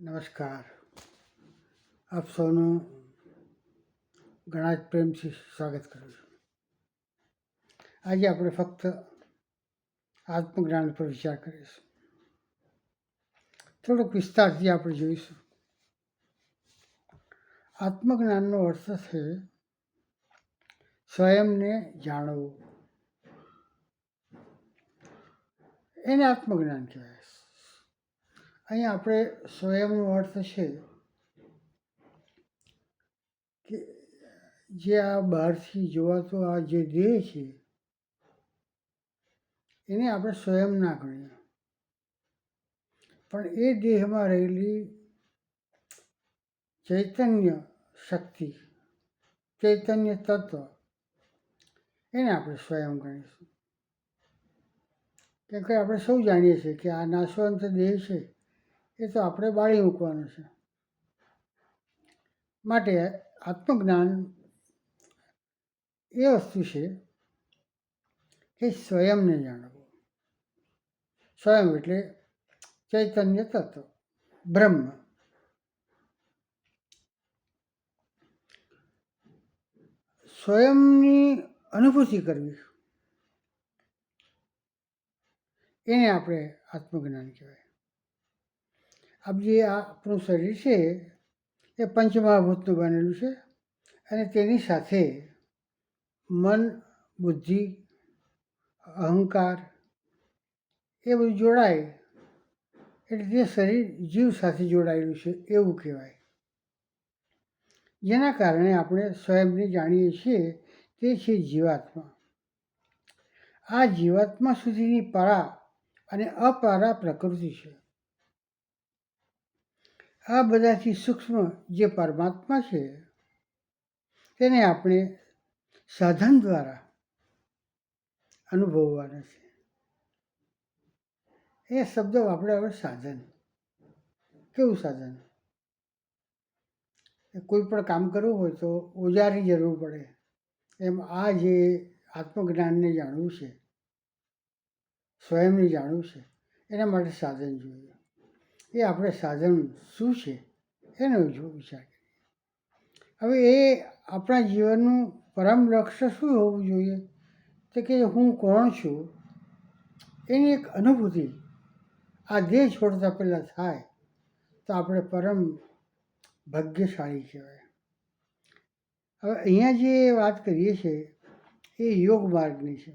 નમસ્કાર. આપ સૌનું ઘણા જ પ્રેમથી સ્વાગત કરું છું. આજે આપણે ફક્ત આત્મજ્ઞાન પર વિચાર કરીશું. થોડોક વિસ્તારથી આપણે જોઈશું. આત્મજ્ઞાનનો અર્થ છે સ્વયંને જાણવું. એને આત્મજ્ઞાન કહેવાય અહીં આપણે સ્વયંનો અર્થ છે કે જે આ બહારથી જોવાતો આ જે દેહ છે, એને આપણે સ્વયં ના ગણીએ. પણ એ દેહમાં રહેલી ચૈતન્ય શક્તિ, ચૈતન્ય તત્વ, એને આપણે સ્વયં ગણીશું કેમ કે આપણે સૌ જાણીએ છીએ કે આ નાશવંત દેહ છે. એ તો આપણે બાળી મૂકવાનું છે. માટે આત્મજ્ઞાન એ વસ્તુ છે કે સ્વયંને જાણવું. સ્વયં એટલે ચૈતન્ય તત્વ, બ્રહ્મ. સ્વયંની અનુભૂતિ કરવી. એને આપણે આત્મજ્ઞાન કહેવાય. આપ જે આપણું શરીર છે, એ પંચમહાભૂતનું બનેલું છે. અને તેની સાથે મન, બુદ્ધિ, અહંકાર, એ બધું જોડાય. એટલે તે શરીર જીવ સાથે જોડાયેલું છે, એવું કહેવાય. જેના કારણે આપણે સ્વયંને જાણીએ છીએ તે છે જીવાત્મા. આ જીવાત્મા સુધીની પરા અને અપારા પ્રકૃતિ છે. આ બધાથી સૂક્ષ્મ જે પરમાત્મા છે, તેને આપણે સાધન દ્વારા અનુભવવાના છે. એ શબ્દ આપણે હવે સાધન. કેવું સાધન? કોઈ પણ કામ કરવું હોય તો ઓજારની જરૂર પડે. એમ આ જે આત્મજ્ઞાનને જાણવું છે, સ્વયંને જાણવું છે, એના માટે સાધન જોઈએ. એ આપણે સાધન શું છે એનો જો વિચાર હવે એ આપણા જીવનનું પરમ લક્ષ્ય શું હોવું જોઈએ? તો કે હું કોણ છું? એની એક અનુભૂતિ આ દેહ છોડતા પહેલાં થાય તો આપણે પરમ ભાગ્યશાળી કહેવાય. હવે અહીંયા જે વાત કરીએ છીએ એ યોગ માર્ગની છે.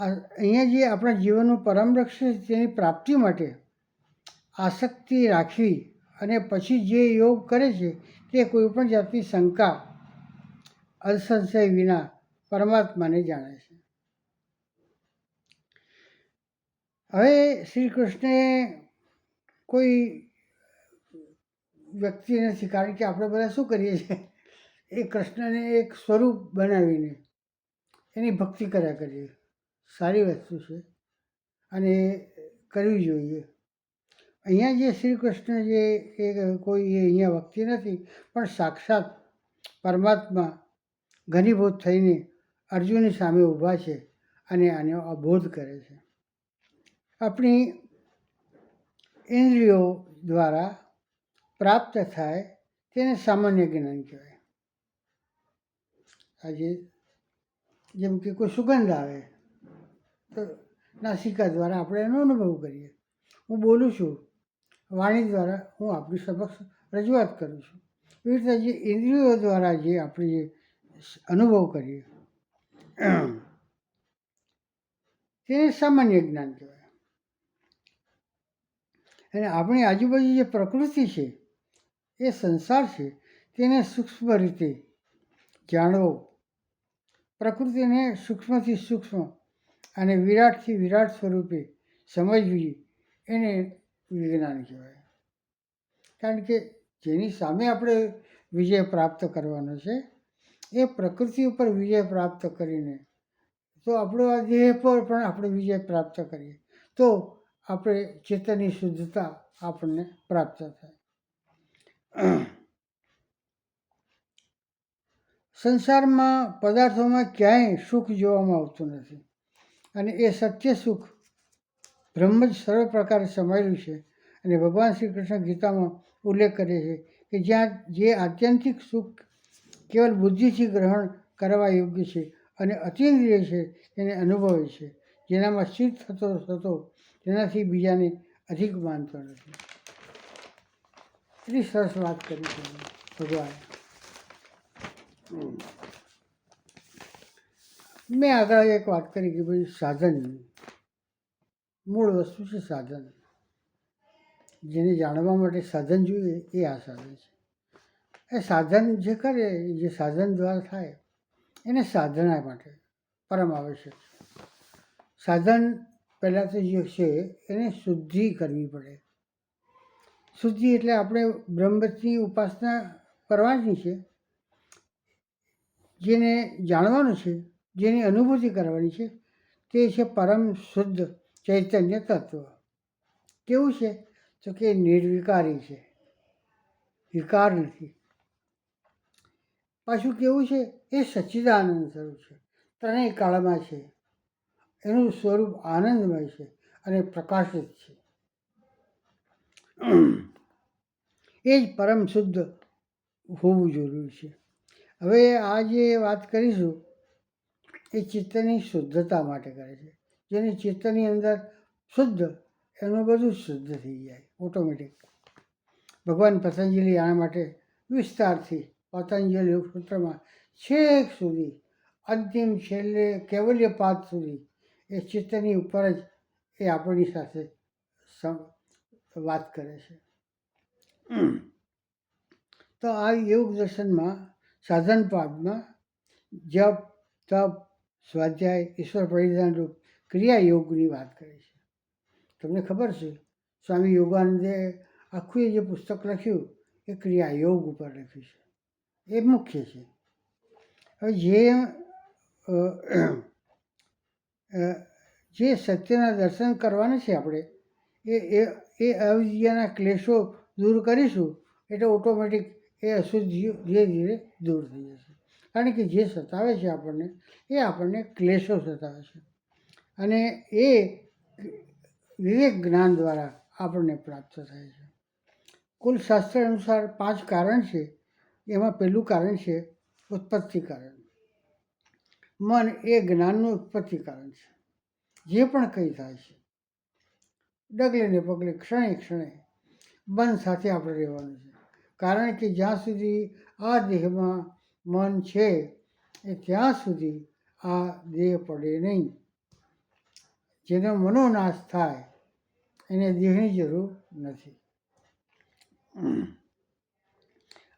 અહીંયા જે આપણા જીવનનું પરમ લક્ષ્ય છે તેની પ્રાપ્તિ માટે આસક્તિ રાખવી અને પછી જે યોગ કરે છે તે કોઈપણ જાતની શંકા, અસંશય વિના પરમાત્માને જાણે છે. હવે શ્રી કૃષ્ણે કોઈ વ્યક્તિ નથી કારણ કે આપણે બધા શું કરીએ છીએ? એ કૃષ્ણને એક સ્વરૂપ બનાવીને એની ભક્તિ કર્યા કરીએ. સારી વસ્તુ છે અને કરવી જોઈએ. અહીંયા જે શ્રી કૃષ્ણ જે એ કોઈ અહીંયા વ્યક્તિ નથી, પણ સાક્ષાત પરમાત્મા ઘનીભૂત થઈને અર્જુનની સામે ઊભા છે અને આને અબોધ કરે છે. આપણી ઇન્દ્રિયો દ્વારા પ્રાપ્ત થાય તેને સામાન્ય જ્ઞાન કહેવાય. આજે જેમ કે કોઈ સુગંધ આવે નાસિકા દ્વારા આપણે એનો અનુભવ કરીએ. હું બોલું છું, વાણી દ્વારા હું આપણી સમક્ષ રજૂઆત કરું છું. એવી રીતે જે ઇન્દ્રિયો દ્વારા જે આપણે જે અનુભવ કરીએ. તેને સામાન્ય જ્ઞાન કહેવાય. અને આપણી આજુબાજુ જે પ્રકૃતિ છે, એ સંસાર છે, તેને સૂક્ષ્મ રીતે જાણવો, પ્રકૃતિને સૂક્ષ્મથી સૂક્ષ્મ અને વિરાટથી વિરાટ સ્વરૂપે સમજવી એને વિજ્ઞાન કહેવાય. કારણ કે જેની સામે આપણે વિજય પ્રાપ્ત કરવાનો છે, એ પ્રકૃતિ ઉપર વિજય પ્રાપ્ત કરીને, તો આપણો આ દેહ પર પણ આપણે વિજય પ્રાપ્ત કરીએ, તો આપણે ચેતનની શુદ્ધતા આપણને પ્રાપ્ત થાય. સંસારમાં પદાર્થોમાં ક્યાંય સુખ જોવામાં આવતું નથી. અને એ સત્ય સુખ બ્રહ્મ જ સર્વ પ્રકારે સમાયેલું છે. અને ભગવાન શ્રી કૃષ્ણ ગીતામાં ઉલ્લેખ કરે છે કે જ્યાં જે આત્યંતિક સુખ કેવલ બુદ્ધિથી ગ્રહણ કરવા યોગ્ય છે અને અતિન્દ્રિય છે તેને અનુભવે છે. જેનામાં સ્થિત થતો થતો તેનાથી બીજાને અધિક માનતો નથી. એટલી સરસ વાત કરી છે ભગવાન. મેં આગળ એક વાત કરી કે ભાઈ સાધનની મૂળ વસ્તુ છે સાધન. જેને જાણવા માટે સાધન જોઈએ એ આ સાધન છે. એ સાધન જે કરે, જે સાધન દ્વારા થાય, એને સાધના માટે પરમ આવશ્યક છે. સાધન પહેલાં તો જે છે, એને શુદ્ધિ કરવી પડે. શુદ્ધિ એટલે આપણે બ્રહ્મની ઉપાસના કરવાની છે. જેને જાણવાનું છે જેની અનુભૂતિ કરવાની છે તે છે પરમ શુદ્ધ ચૈતન્ય તત્વ. કેવું છે? તો કે નિર્વિકારી છે. વિકાર નથી. પાછું કેવું છે? એ સચ્ચિદાનંદ સ્વરૂપ છે. ત્રણેય કાળમાં છે. એનું સ્વરૂપ આનંદમય છે અને પ્રકાશિત છે. એ જ પરમ શુદ્ધ હોવું જરૂરી છે. હવે આ જે વાત કરીશું એ ચિત્તની શુદ્ધતા માટે કરે છે. જેની ચિત્તની અંદર શુદ્ધ, એનું બધું શુદ્ધ થઈ જાય ઓટોમેટિક ભગવાન પતંજલિ આના માટે વિસ્તારથી પતંજલિ સૂત્રમાં છેક સુધી, અંતિમ છેલ્લે કેવલ્ય પાદ સુધી એ ચિત્તની ઉપર જ એ આપણી સાથે વાત કરે છે. તો આ યોગ દર્શનમાં સાધન પાદમાં જપ, તપ સ્વાધ્યાય, ઈશ્વર પરિધાનરૂપ ક્રિયા યોગની વાત કરે છે. તમને ખબર છે, સ્વામી યોગાનંદે આખું એ જે પુસ્તક લખ્યું, એ ક્રિયા યોગ ઉપર લખ્યું છે. એ મુખ્ય છે. હવે જે જે સત્યના દર્શન કરવાના છે આપણે, એ એ એ અવિદ્યાના ક્લેશો દૂર કરીશું, એટલે ઓટોમેટિક એ અશુદ્ધિઓ ધીરે ધીરે દૂર થઈ જશે. કારણ કે જે સતાવે છે આપણને, એ આપણને ક્લેશો સતાવે છે. અને એ વિવેક જ્ઞાન દ્વારા આપણને પ્રાપ્ત થાય છે. કુલ શાસ્ત્ર અનુસાર પાંચ કારણ છે. એમાં પહેલું કારણ છે ઉત્પત્તિ કારણ. મન એ જ્ઞાનનું ઉત્પત્તિ કારણ છે. જે પણ કંઈ થાય છે. ડગલે ને પગલે ક્ષણે ક્ષણે મન સાથે આપણે રહેવાનું છે. કારણ કે જ્યાં સુધી આ દેહમાં મન છે એ ત્યાં સુધી આ દેહ પડે નહીં. જેનો મનોનાશ થાય, એને દેહની જરૂર નથી.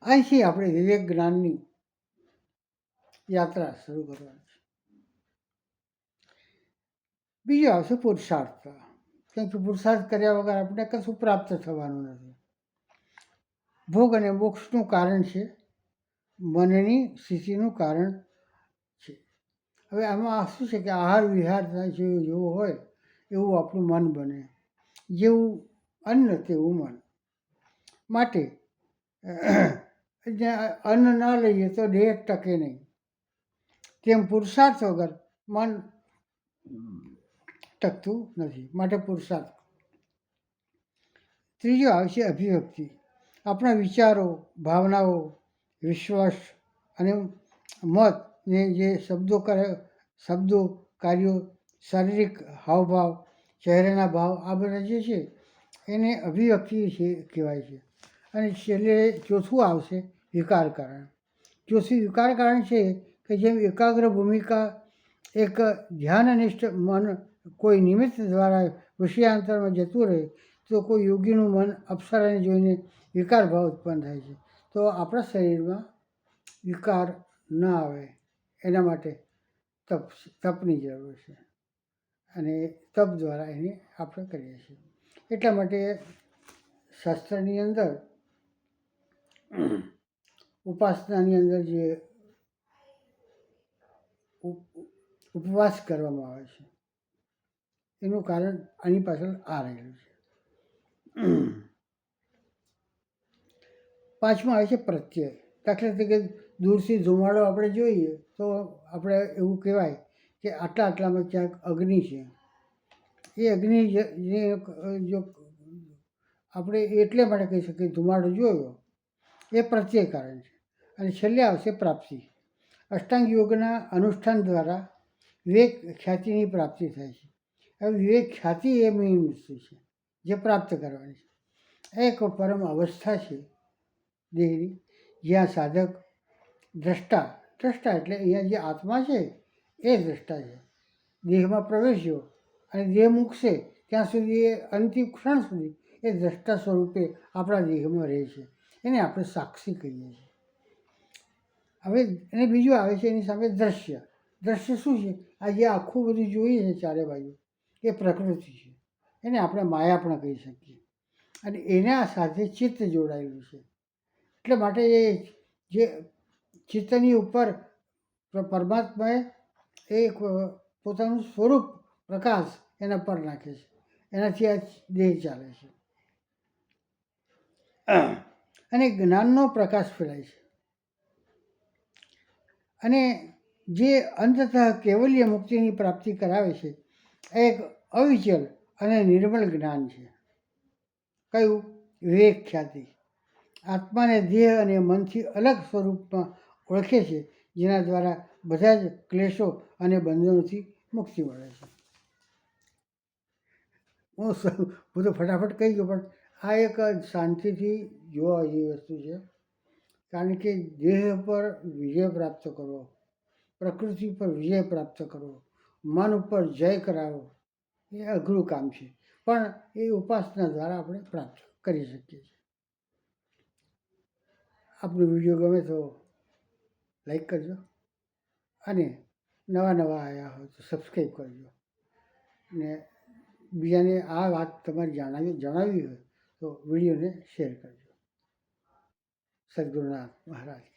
અહીંથી આપણે વિવેક જ્ઞાનની યાત્રા શરૂ કરવાની છે. બીજું આવશે પુરુષાર્થ. કેમ કે પુરુષાર્થ કર્યા વગર આપણે કશું પ્રાપ્ત થવાનું નથી. ભોગ અને મોક્ષનું કારણ છે મનની સ્થિતિનું કારણ છે. હવે આમાં શું છે કે આહાર વિહાર થાય જેવું હોય એવું આપણું મન બને. જેવું અન્ન તેવું મન. માટે અન્ન ના લઈએ તો દેહ ટકે નહીં. તેમ પુરુષાર્થ વગર મન ટકતું નથી. માટે પુરુષાર્થ. ત્રીજો આવશે અભિવ્યક્તિ. આપણા વિચારો, ભાવનાઓ વિશ્વાસ અને મતને જે શબ્દો કરે, શબ્દો, કાર્યો, શારીરિક હાવભાવ, ચહેરાના ભાવ, આ બધા જે છે, એને અભિવ્યક્તિ છે કહેવાય છે. અને છેલ્લે ચોથું આવશે વિકાર કારણ. ચોથું વિકાર કારણ છે કે જેમ એકાગ્ર ભૂમિકા, એક ધ્યાનનિષ્ઠ મન કોઈ નિમિત્ત દ્વારા વિષયાંતરમાં જતું રહે, તો કોઈ યોગીનું મન અપ્સરાને જોઈને વિકાર ભાવ ઉત્પન્ન થાય છે. તો આપણા શરીરમાં વિકાર ન આવે, એના માટે તપ તપની જરૂર છે. અને તપ દ્વારા એને આપણે કરીએ છીએ. એટલા માટે શાસ્ત્રની અંદર, ઉપાસનાની અંદર જે ઉપ- ઉપવાસ કરવામાં આવે છે, એનું કારણ આની પાછળ આ રહેલું છે. પાંચમું આવે છે પ્રત્યય. દાખલા તરીકે દૂરથી ધુમાડો આપણે જોઈએ તો આપણે એવું કહેવાય કે આટલા આટલામાં ક્યાંક અગ્નિ છે. એ અગ્નિ જે- આપણે એટલે માટે કહી શકીએ ધુમાડો જોયો, એ પ્રત્યય કારણ છે. અને છેલ્લે આવશે પ્રાપ્તિ. અષ્ટાંગ યોગના અનુષ્ઠાન દ્વારા વિવેક ખ્યાતિની પ્રાપ્તિ થાય છે. હવે વિવેક ખ્યાતિ એ મેઇન વસ્તુ છે? જે પ્રાપ્ત કરવાની છે. એક પરમ અવસ્થા છે. દેહની જ્યાં સાધક દ્રષ્ટા દ્રષ્ટા એટલે અહીંયા જે આત્મા છે, એ દ્રષ્ટા છે. દેહમાં પ્રવેશ્યો અને દેહ મૂકશે, ત્યાં સુધી એ અંતિમ ક્ષણ સુધી એ દ્રષ્ટા સ્વરૂપે આપણા દેહમાં રહે છે. એને આપણે સાક્ષી કહીએ છીએ. હવે એને બીજું આવે છે એની સામે દ્રશ્ય. દ્રશ્ય શું છે? આ જે આખું બધું જોઈએ છે ચારે બાજુ, એ પ્રકૃતિ છે. એને આપણે માયા પણ કહી શકીએ. અને એના સાથે ચિત્ત જોડાયેલું છે. એટલે માટે એ જે ચિત્તની ઉપર પરમાત્માએ એક પોતાનું સ્વરૂપ પ્રકાશ એના પર નાખે છે. એનાથી આ દેહ ચાલે છે. અને જ્ઞાનનો પ્રકાશ ફેલાય છે. અને જે અંતતઃ કેવલ્ય મુક્તિની પ્રાપ્તિ કરાવે છે એ એક અવિચલ અને નિર્મળ જ્ઞાન છે. કયું? વિવેક ખ્યાતિ. આત્માને દેહ અને મનથી અલગ સ્વરૂપમાં ઓળખે છે, જેના દ્વારા બધા જ ક્લેશો અને બંધનોથી મુક્તિ મળે છે. હું હું તો ફટાફટ કહી ગયો, પણ આ એક શાંતિથી જોવા જેવી વસ્તુ છે. કારણ કે દેહ પર વિજય પ્રાપ્ત કરવો પ્રકૃતિ પર વિજય પ્રાપ્ત કરવો મન ઉપર જય કરાવો, એ અઘરું કામ છે. પણ એ ઉપાસના દ્વારા આપણે પ્રાપ્ત કરી શકીએ છીએ. આપણો વીડિયો ગમે તો લાઈક કરજો અને નવા નવા આવ્યા હોય તો સબસ્ક્રાઈબ કરજો ને બીજાને આ વાત તમારે જણાવી જણાવી હોય તો વિડીયોને શેર કરજો સદગુરુનાથ મહારાજ.